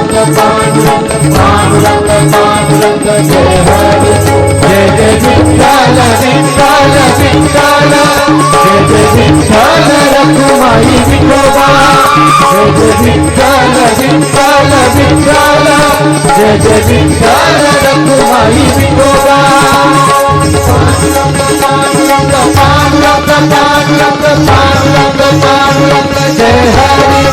पांडुरंग रंग पांडुरंग रंग जय हरी जय जय विठ्ठल विठ्ठल विठ्ठल जय जय विठ्ठल रखुमाई विठोबा जय जय विठ्ठल विठ्ठल विठ्ठल जय जय विठ्ठल रखुमाई विठोबा पांडुरंग रंग पांडुरंग रंग पांडुरंग रंग जय हरी